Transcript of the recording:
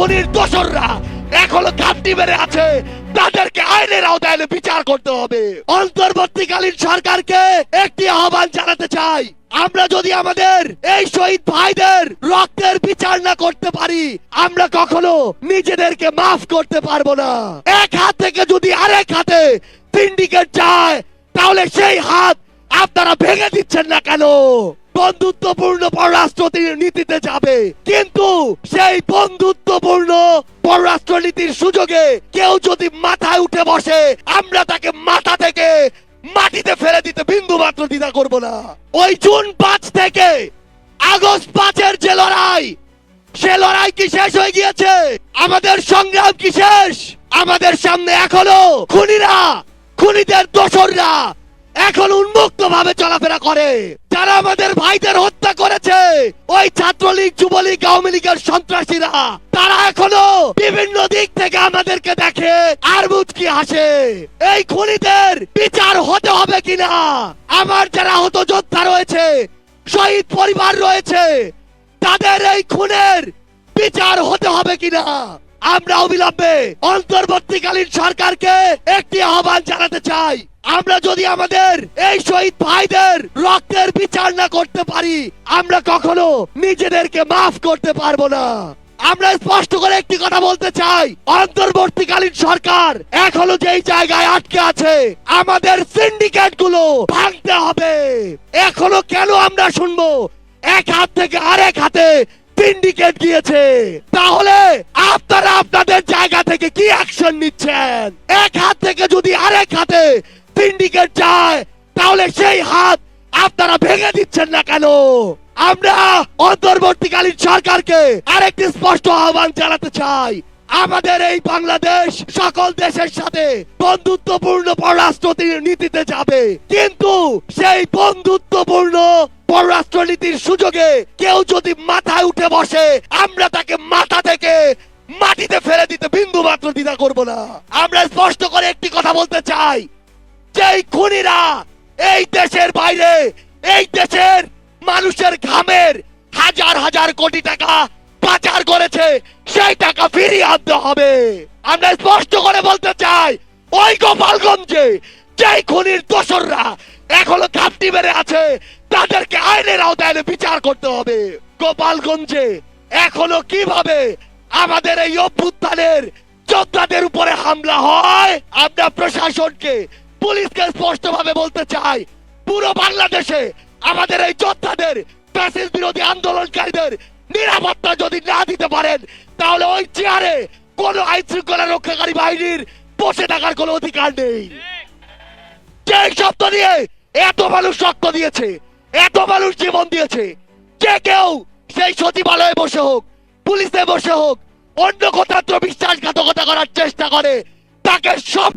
খুনির দোসররা এখনও ঘাপটি মেরে আছে। তাদেরকে আইনের আওতায় বিচার করতে হবে। অন্তর্বর্তীকালীন সরকারকে একটি আহ্বান জানাতে চাই। আমরা যদি আমাদের এই শহীদ ভাইদের রক্তের বিচার না করতে পারি, আমরা কখনো নিজেদেরকে মাফ করতে পারব না। এক হাত থেকে যদি আরেক হাতে সিন্ডিকেট যায়, তাহলে সেই হাত আপনারা ভেঙে দিচ্ছেন না কেন? বন্ধুত্বপূর্ণ পররাষ্ট্র নীতিতে যাবে। কিন্তু সেই বন্ধুত্বপূর্ণ পররাষ্ট্র নীতির সুযোগে কেউ যদি মাথায় উঠে বসে, আমরা তাকে মাথা থেকে মাটিতে ফেলে দিতে বিন্দু মাত্র দ্বিধা করব না। ওই জুন পাঁচ থেকে আগস্ট পাঁচের যে লড়াই, সে লড়াই কি শেষ হয়ে গিয়েছে? আমাদের সংগ্রাম কি শেষ? আমাদের সামনে এখনও খুনিরা, খুনিদের দোসররা এখন উন্মুক্ত ভাবে চলাফেরা করে। যারা আমাদের ভাইদের হত্যা করেছে, ওই ছাত্রলীগ, যুবলীগ, আওয়ামী লীগের সন্ত্রাসীরা, তারা এখনও বিভিন্ন দিক থেকে আমাদেরকে দেখে আর মুচকি হাসে। এই খুনিদের বিচার হতে হবে কিনা? আমার যারা হত যোদ্ধা রয়েছে, শহীদ পরিবার রয়েছে, তাদের এই খুনের বিচার হতে হবে কিনা? আমরা অবিলম্বে অন্তর্বর্তীকালীন সরকারকে একটি আহ্বান জানাতে চাই। আমরা যদি আমাদের এই শহীদ ভাইদের রক্তের বিচার না করতে পারি, আমরা কখনো নিজেদেরকে মাফ করতে পারব না। আমরা স্পষ্ট করে একটি কথা বলতে চাই, অন্তর্বর্তীকালীন সরকার এখনও যেই জায়গায় আটকে আছে, আমাদের সিন্ডিকেটগুলো ভাঙতে হবে। এখনও কেন আমরা শুনব? এক হাত থেকে আরেক হাতে সিন্ডিকেট গিয়েছে। তাহলে আপনারা আপনাদের জায়গা থেকে কি অ্যাকশন নিচ্ছেন? এক হাত থেকে যদি আরেক হাতে সিন্ডিকেট যায়, তাহলে সেই হাত আপনারা ভেঙে দিচ্ছেন না কেন? আমরা অন্তর্বর্তীকালীন সরকারকে আরেকটি স্পষ্ট আহ্বান জানাতে চাই। আমাদের এই বাংলাদেশ সকল দেশের সাথে বন্ধুত্বপূর্ণ পররাষ্ট্র নীতিতে যাবে। কিন্তু সেই বন্ধুত্বপূর্ণ পররাষ্ট্র নীতির সুযোগে কেউ যদি মাথায় উঠে বসে, আমরা তাকে মাথা থেকে মাটিতে ফেলে দিতে বিন্দু মাত্র দ্বিধা করব না। আমরা স্পষ্ট করে একটি কথা বলতে চাই। যেই খুনিরা এই দেশের বাইরে, এই দেশের মানুষের ঘামের হাজার হাজার কোটি টাকা পাচার করেছে, সেই টাকা ফিরিয়ে আনতে হবে। আমরা স্পষ্ট করে বলতে চাই, ওই গোপালগঞ্জে যেই খুনির দোসররা এখনও ঘাপটি মেরে আছে তাদেরকে আইনের আওতায় বিচার করতে হবে। গোপালগঞ্জে এখনও কীভাবে আমাদের এই অভ্যুত্থানের যোদ্ধাদের উপরে হামলা হয় আমরা প্রশাসনকে পুলিশকে স্পষ্ট ভাবে বলতে চাই পুরো বাংলাদেশে আমাদের এই যোদ্ধাদের প্যাসেজ বিরোধী আন্দোলনকারীদের নিরাপত্তা যদি না দিতে পারেন তাহলে ওই চেয়ারে কোন আইন শৃঙ্খলা রক্ষাকারী বাহিনীর বসে থাকার কোনো অধিকার নেই। যে শব্দ নিয়ে এত মানুষ রক্ত দিয়েছে। এত মানুষ জীবন দিয়েছে। যে কেউ সেই সচিবালয়ে বসে হোক, পুলিশে বসে হোক, অন্য কোথাও বিশ্বাসঘাতকতা করার চেষ্টা করে, তাকে সব